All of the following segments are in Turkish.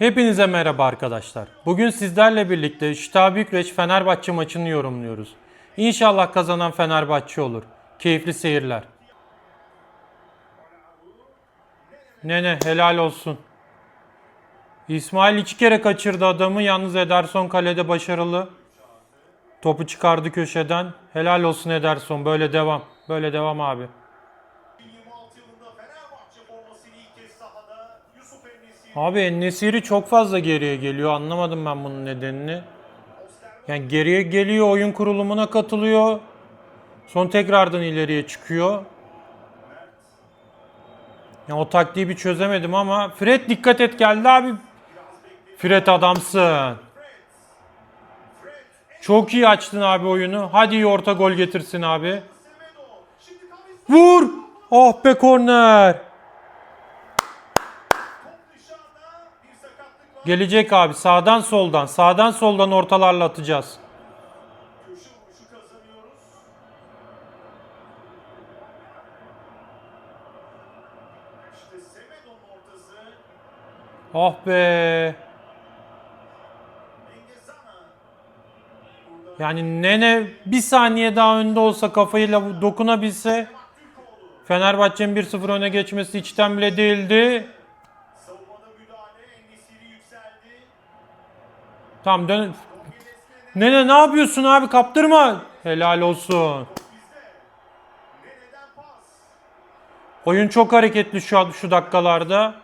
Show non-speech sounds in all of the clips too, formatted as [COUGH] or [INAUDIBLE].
Hepinize merhaba arkadaşlar. Bugün sizlerle birlikte Şita Bükreş Fenerbahçe maçını yorumluyoruz. İnşallah kazanan Fenerbahçe olur. Keyifli seyirler. Nene helal olsun. İsmail iki kere kaçırdı adamı. Yalnız Ederson kalede başarılı. Topu çıkardı köşeden. Helal olsun Ederson. Böyle devam. Böyle devam abi. Abi Ennesiri çok fazla geriye geliyor. Anlamadım ben bunun nedenini. Yani geriye geliyor, oyun kurulumuna katılıyor. Son tekrardan ileriye çıkıyor. Ya o taktiği bir çözemedim ama Fred dikkat et geldi abi. Fred adamsın. Çok iyi açtın abi oyunu. Hadi iyi orta gol getirsin abi. Vur! Oh be korner. dışarıda bir sakatlık var. Gelecek abi sağdan soldan. Sağdan soldan ortalarla atacağız. Ortası. Oh be. Yani Nene bir saniye daha önde olsa kafayla dokunabilse. Fenerbahçe'nin 1-0 öne geçmesi içten bile değildi. Savunmada müdahale. Enesiri yükseldi. Tamam dön. Nene ne yapıyorsun abi kaptırma. Helal olsun. Oyun çok hareketli şu an şu dakikalarda.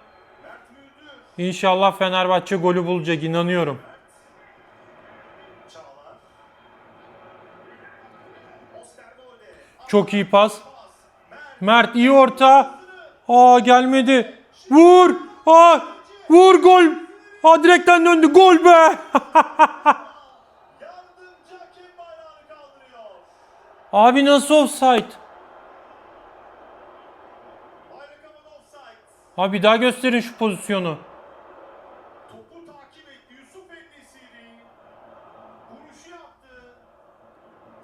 İnşallah Fenerbahçe golü bulacak inanıyorum. Çok iyi pas. Mert iyi orta. Aa gelmedi. Vur. Aa vur gol. Aa direkten döndü. Gol be. [LAUGHS] Abi nasıl offside? Abi daha gösterin şu pozisyonu. Topu takip etti Yusuf Ennesiri. Vuruşu yaptı.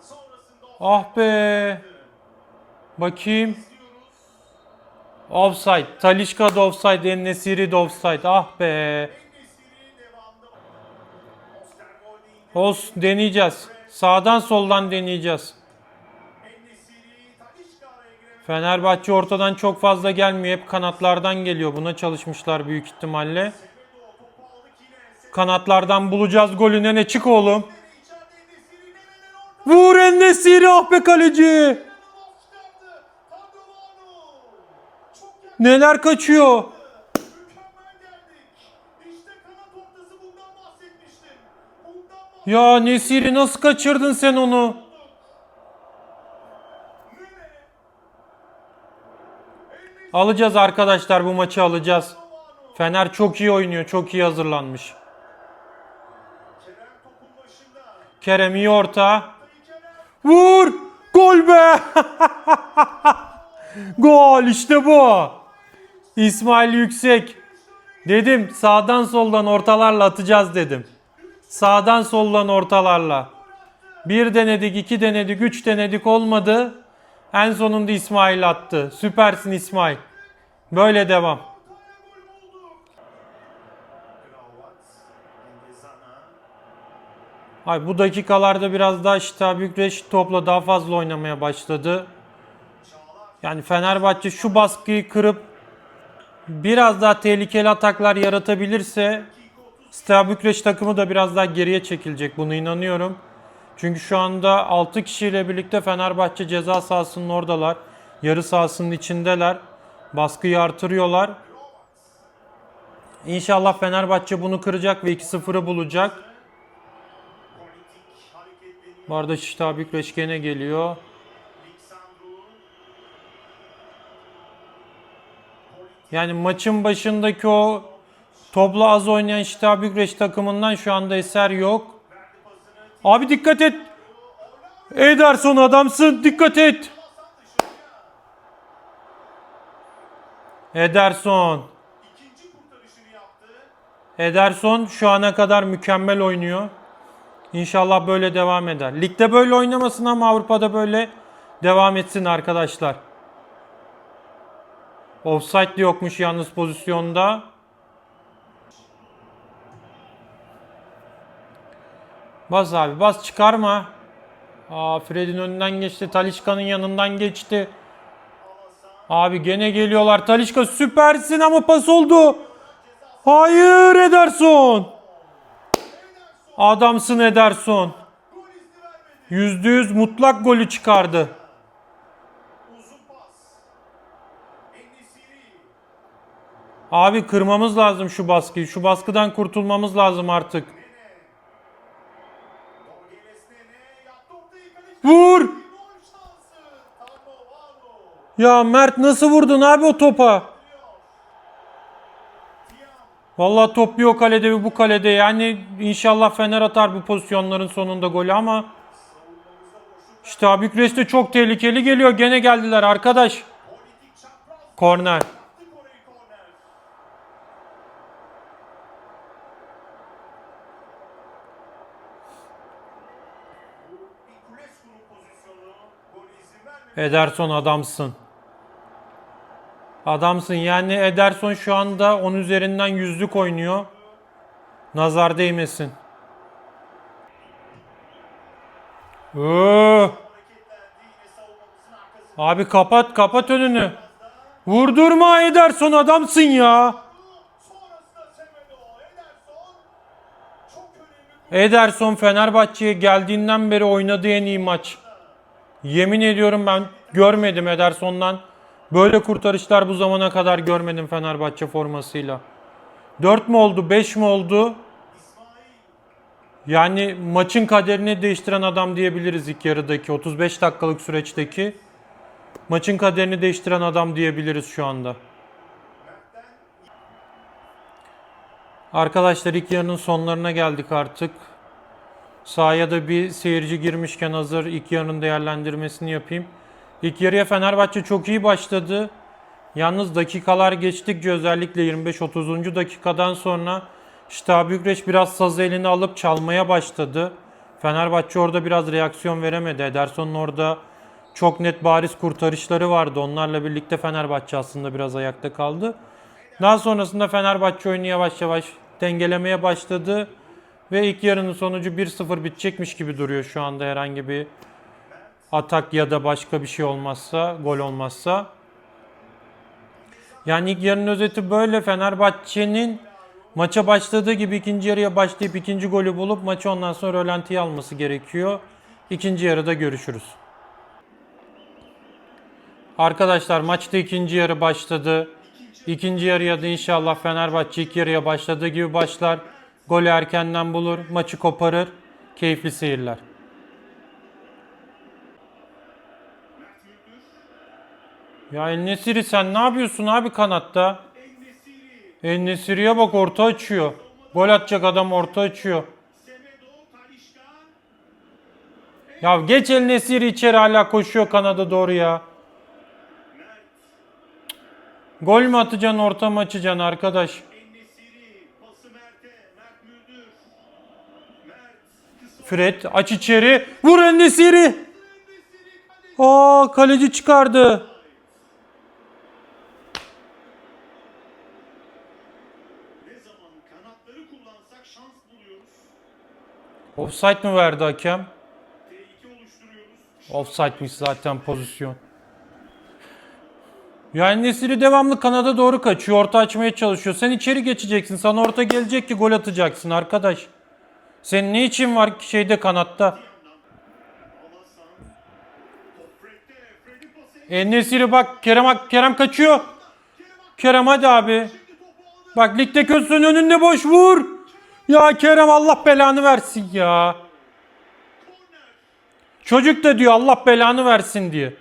Sonrasında Ah be. Bakayım. Offside. Talişka da offside. Ennesiri de offside. Ah be. Os deneyeceğiz. Sağdan soldan deneyeceğiz. Fenerbahçe ortadan çok fazla gelmiyor. Hep kanatlardan geliyor. Buna çalışmışlar büyük ihtimalle. Kanatlardan bulacağız golü. Nene çık oğlum. Vur Ennesiri ah be kaleci. Neler kaçıyor. Ya Nesiri nasıl kaçırdın sen onu? Alacağız arkadaşlar bu maçı alacağız. Fener çok iyi oynuyor. Çok iyi hazırlanmış. Kerem iyi orta. Vur! Gol be! [LAUGHS] Gol işte bu. İsmail Yüksek. Dedim sağdan soldan ortalarla atacağız dedim. Sağdan soldan ortalarla. Bir denedik, iki denedik, üç denedik olmadı. En sonunda İsmail attı. Süpersin İsmail. Böyle devam. Ay bu dakikalarda biraz daha Şita Bükreş topla daha fazla oynamaya başladı. Yani Fenerbahçe şu baskıyı kırıp biraz daha tehlikeli ataklar yaratabilirse Steaua Bükreş takımı da biraz daha geriye çekilecek. Buna inanıyorum. Çünkü şu anda 6 kişiyle birlikte Fenerbahçe ceza sahasının oradalar. Yarı sahasının içindeler. Baskıyı artırıyorlar. İnşallah Fenerbahçe bunu kıracak ve 2-0'ı bulacak. Bu arada Şita Bükreş gene geliyor. Yani maçın başındaki o topla az oynayan Şita Bükreş takımından şu anda eser yok. Abi dikkat et. Ederson adamsın dikkat et. Ederson. Ederson şu ana kadar mükemmel oynuyor. İnşallah böyle devam eder. Ligde böyle oynamasın ama Avrupa'da böyle devam etsin arkadaşlar. Offside de yokmuş yalnız pozisyonda. Bas abi bas çıkarma. Aa Fred'in önünden geçti. Talişka'nın yanından geçti. Abi gene geliyorlar. Talişka süpersin ama pas oldu. Hayır Ederson. Adamsın Ederson. Yüzde yüz mutlak golü çıkardı. Abi kırmamız lazım şu baskıyı. Şu baskıdan kurtulmamız lazım artık. Vur! Ya Mert nasıl vurdun abi o topa? Vallahi top bir o kalede bir bu kalede. Yani inşallah Fener atar bu pozisyonların sonunda golü ama işte Bükreş'te çok tehlikeli geliyor. Gene geldiler arkadaş. Korner. Yaptı orayı korner. Bu bir Kulescu'nun pozisyonu. Gol izin vermedi. Ederson adamsın. Adamsın. Yani Ederson şu anda 10 üzerinden yüzlük oynuyor. Nazar değmesin. Arkasında. Abi kapat kapat önünü. Vurdurma Ederson adamsın ya. Ederson Fenerbahçe'ye geldiğinden beri oynadığı en iyi maç. Yemin ediyorum ben görmedim Ederson'dan. Böyle kurtarışlar bu zamana kadar görmedim Fenerbahçe formasıyla. 4 mü oldu 5 mi oldu? Yani maçın kaderini değiştiren adam diyebiliriz ilk yarıdaki 35 dakikalık süreçteki. Maçın kaderini değiştiren adam diyebiliriz şu anda. Arkadaşlar ilk yarının sonlarına geldik artık. Sahaya da bir seyirci girmişken hazır ilk yarının değerlendirmesini yapayım. İlk yarıya Fenerbahçe çok iyi başladı. Yalnız dakikalar geçtikçe özellikle 25-30. dakikadan sonra işte Bükreş biraz sazı eline alıp çalmaya başladı. Fenerbahçe orada biraz reaksiyon veremedi. Ederson'un orada çok net bariz kurtarışları vardı. Onlarla birlikte Fenerbahçe aslında biraz ayakta kaldı. Daha sonrasında Fenerbahçe oyunu yavaş yavaş dengelemeye başladı. Ve ilk yarının sonucu 1-0 bitecekmiş gibi duruyor şu anda herhangi bir atak ya da başka bir şey olmazsa, gol olmazsa. Yani ilk yarının özeti böyle. Fenerbahçe'nin maça başladığı gibi ikinci yarıya başlayıp ikinci golü bulup maçı ondan sonra rölantiye alması gerekiyor. İkinci yarıda görüşürüz. Arkadaşlar maçta ikinci yarı başladı. İkinci yarıya da inşallah Fenerbahçe ilk yarıya başladığı gibi başlar. Golü erkenden bulur, maçı koparır. Keyifli seyirler. Ya El Nesiri sen ne yapıyorsun abi kanatta? El Nesiri'ye bak orta açıyor. Gol atacak adam orta açıyor. Ya geç El Nesiri içeri hala koşuyor kanada doğru ya. Gol mü atacaksın orta mı açacaksın arkadaş? Enesiri. Pası Mert'e. Mert Müldür. Mert. Kısa. Fred aç içeri. Vur El Nesiri. Aa kaleci çıkardı. Offside mi verdi hakem? Offside'miş zaten pozisyon. Yani Nesiri devamlı kanada doğru kaçıyor. Orta açmaya çalışıyor. Sen içeri geçeceksin. Sana orta gelecek ki gol atacaksın arkadaş. Senin ne için var şeyde kanatta? Alasan. Top Fred'de. Fred'in pası. E Nesiri bak Kerem Kerem kaçıyor. Kerem hadi abi. Bak ligde közün önünde boş vur. Ya Kerem Allah belanı versin ya. Çocuk da diyor Allah belanı versin diye.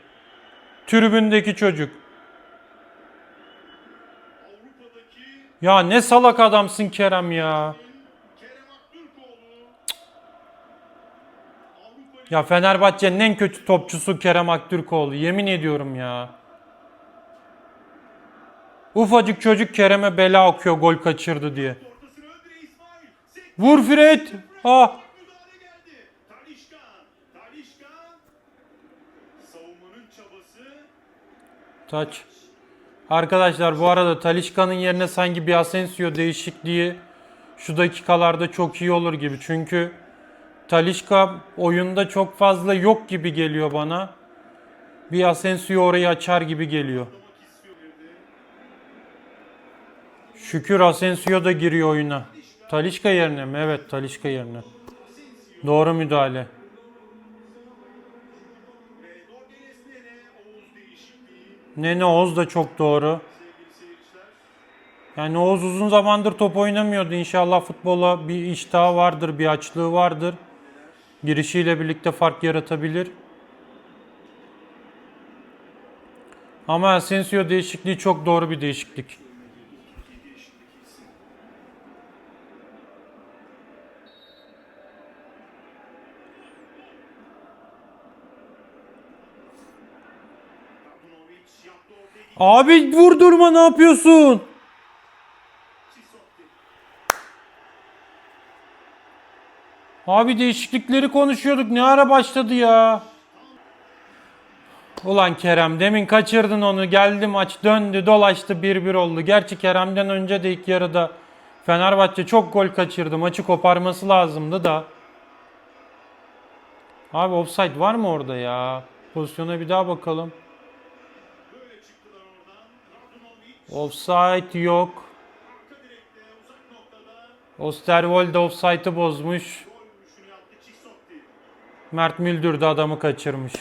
Tribündeki çocuk. Ya ne salak adamsın Kerem ya. Kerem Aktürkoğlu. Avrupa Ya Fenerbahçe'nin en kötü topçusu Kerem Aktürkoğlu. Yemin ediyorum ya. Ufacık çocuk Kerem'e bela okuyor gol kaçırdı diye. Vur Fred. Ah. Taç. Arkadaşlar bu arada Talişka'nın yerine sanki bir Asensio değişikliği şu dakikalarda çok iyi olur gibi. Çünkü Talişka oyunda çok fazla yok gibi geliyor bana. Bir Asensio orayı açar gibi geliyor. Şükür Asensio da giriyor oyuna. Talişka yerine mi? Evet Talişka yerine. Doğru müdahale. Nene Oğuz da çok doğru. Yani Oğuz uzun zamandır top oynamıyordu. İnşallah futbola bir iştahı vardır, bir açlığı vardır. Girişiyle birlikte fark yaratabilir. Ama Asensio değişikliği çok doğru bir değişiklik. Abi vurdurma ne yapıyorsun? Abi değişiklikleri konuşuyorduk. Ne ara başladı ya? Ulan Kerem demin kaçırdın onu. Geldi maç döndü dolaştı 1-1 oldu. Gerçi Kerem'den önce de ilk yarıda Fenerbahçe çok gol kaçırdı. Maçı koparması lazımdı da. Abi offside var mı orada ya? Pozisyona bir daha bakalım. Offside yok. Osterwolde offside'ı bozmuş. gol vuruşunu yaptı Çisotti. Mert Müldür de adamı kaçırmış.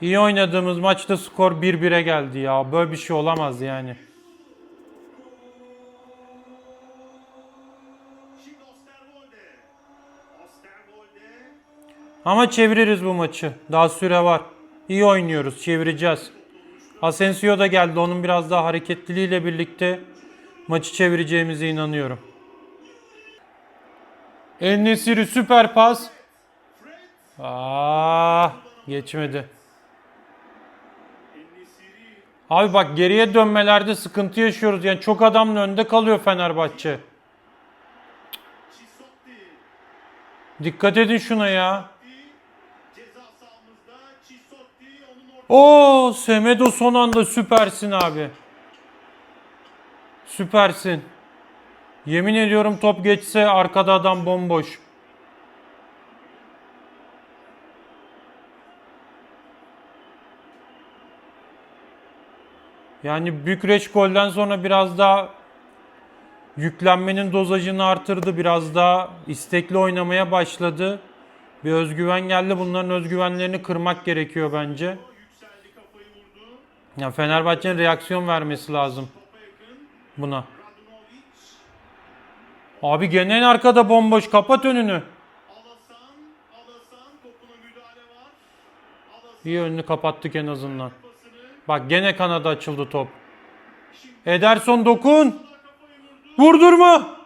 İyi oynadığımız maçta skor 1-1'e geldi ya. Böyle bir şey olamaz yani. Ama çeviririz bu maçı. Daha süre var. İyi oynuyoruz. Çevireceğiz. Asensio da geldi. Onun biraz daha hareketliliğiyle birlikte maçı çevireceğimize inanıyorum. El Nesiri süper pas. Ah geçmedi. Abi bak geriye dönmelerde sıkıntı yaşıyoruz. Yani çok adamın önde kalıyor Fenerbahçe. Dikkat edin şuna ya. Oo Semedo son anda süpersin abi. Süpersin. Yemin ediyorum top geçse arkada adam bomboş. Yani Bükreş golden sonra biraz daha yüklenmenin dozajını artırdı. Biraz daha istekli oynamaya başladı. Bir özgüven geldi. Bunların özgüvenlerini kırmak gerekiyor bence. yükseldi kafayı vurdu. Ya Fenerbahçe'nin reaksiyon vermesi lazım. Buna. Abi gene en arkada bomboş. Kapat önünü. İyi önünü kapattık en azından. Bak gene kanada açıldı top. Ederson dokun. Vurdurma.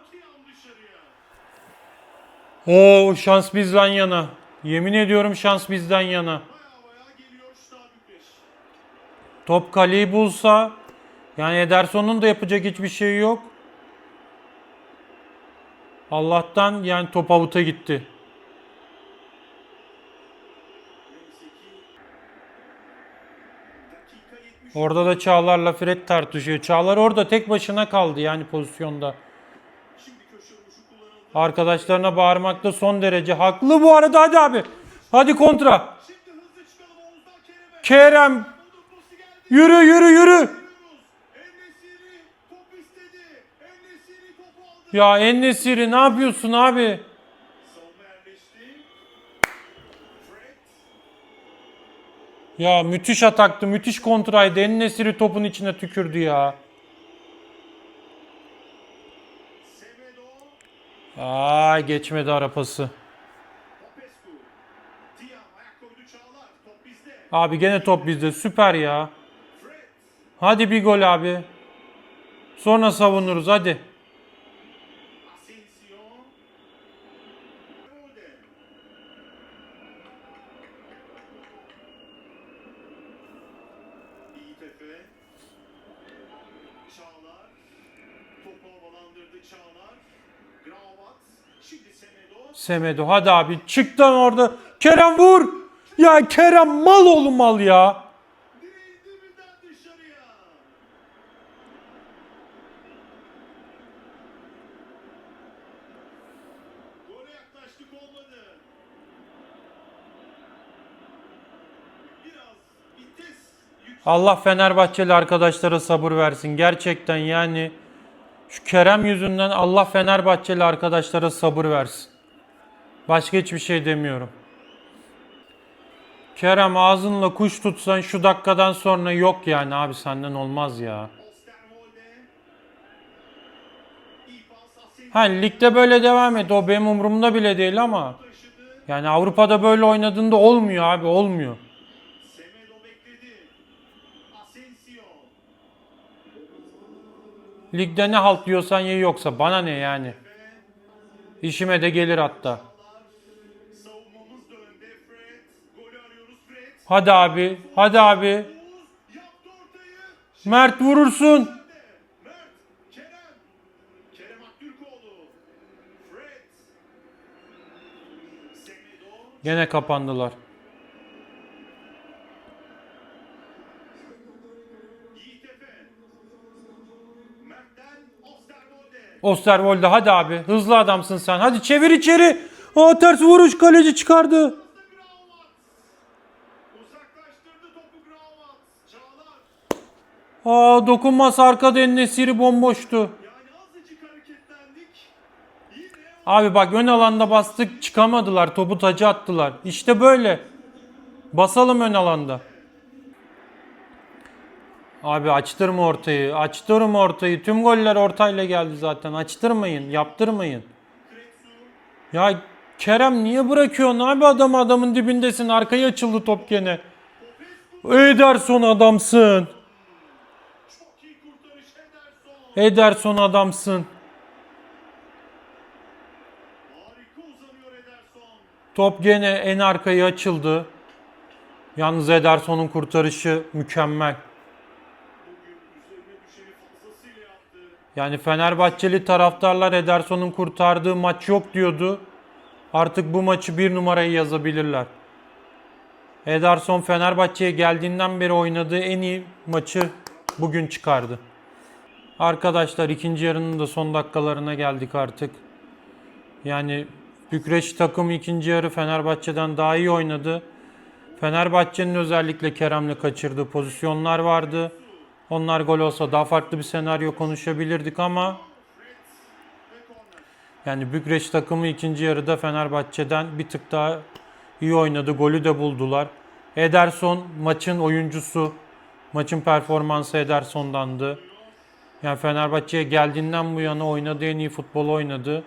Oo şans bizden yana. Yemin ediyorum şans bizden yana. Top kaleyi bulsa yani Ederson'un da yapacak hiçbir şey yok. Allah'tan yani top avuta gitti. Neyse ki. Dakika 70. Orada da Çağlar'la Fred tartışıyor. Çağlar orada tek başına kaldı yani pozisyonda. Arkadaşlarına bağırmakta son derece haklı bu arada hadi abi. Hadi kontra. Kerem yürü yürü yürü. Ya Ennesiri ne yapıyorsun abi? Ya müthiş ataktı, müthiş kontraydı. Ennesiri topun içine tükürdü ya. Ay geçmedi arapası. Abi gene top bizde süper ya. Hadi bir gol abi. Sonra savunuruz hadi. Semedo hadi abi çıktan orada. Kerem vur. Ya Kerem mal oğlum mal ya. Allah Fenerbahçeli arkadaşlara sabır versin. Gerçekten yani şu Kerem yüzünden Allah Fenerbahçeli arkadaşlara sabır versin. Başka hiçbir şey demiyorum. Kerem ağzınla kuş tutsan şu dakikadan sonra yok yani abi senden olmaz ya. Ha ligde böyle devam et. O benim umurumda bile değil ama yani Avrupa'da böyle oynadığında olmuyor abi olmuyor. Semedo bekledi. Asensio. Ligde ne halt diyorsan ye yoksa bana ne yani. İşime de gelir hatta. Hadi abi, hadi abi. Mert vurursun. Gene kapandılar. Osterwolde. Hadi abi. Hızlı adamsın sen. Hadi çevir içeri. Aa ters vuruş kaleci çıkardı. Aa dokunmaz arkada bomboştu. Azıcık hareketlendik. Yine Abi bak ön alanda bastık çıkamadılar. Topu taca attılar. İşte böyle. Basalım ön alanda. Abi açtırma ortayı. Açtırma ortayı. Tüm goller ortayla geldi zaten. Açtırmayın. Yaptırmayın. Ya Kerem niye bırakıyorsun abi adamı adamın dibindesin. Arkaya açıldı top gene. Ederson adamsın. Ederson. Adamsın. Top gene en arkaya açıldı. Yalnız Ederson'un kurtarışı mükemmel. Bugün üzerine düşeni fazlasıyla yaptı. Yani Fenerbahçeli taraftarlar Ederson'un kurtardığı maç yok diyordu. Artık bu maçı bir numaraya yazabilirler. Ederson Fenerbahçe'ye geldiğinden beri oynadığı en iyi maçı bugün çıkardı. Arkadaşlar ikinci yarının da son dakikalarına geldik artık. Yani Bükreş takımı ikinci yarı Fenerbahçe'den daha iyi oynadı. Fenerbahçe'nin özellikle Kerem'le kaçırdığı pozisyonlar vardı. Onlar gol olsa daha farklı bir senaryo konuşabilirdik ama yani Bükreş takımı ikinci yarıda Fenerbahçe'den bir tık daha iyi oynadı. Golü de buldular. Ederson maçın oyuncusu. Maçın performansı Ederson'dandı. Yani Fenerbahçe'ye geldiğinden bu yana oynadığı en iyi futbol oynadı.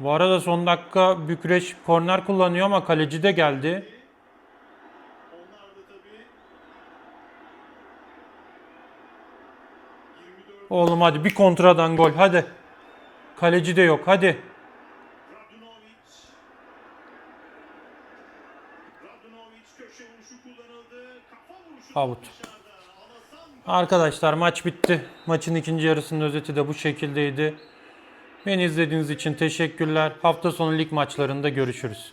Bu arada son dakika Bükreş korner kullanıyor ama kaleci de geldi. Onlar da tabii 24 Oğlum hadi bir kontradan gol hadi. Kaleci de yok hadi. Out. Arkadaşlar maç bitti. Maçın ikinci yarısının özeti de bu şekildeydi. Beni izlediğiniz için teşekkürler. Hafta sonu lig maçlarında görüşürüz.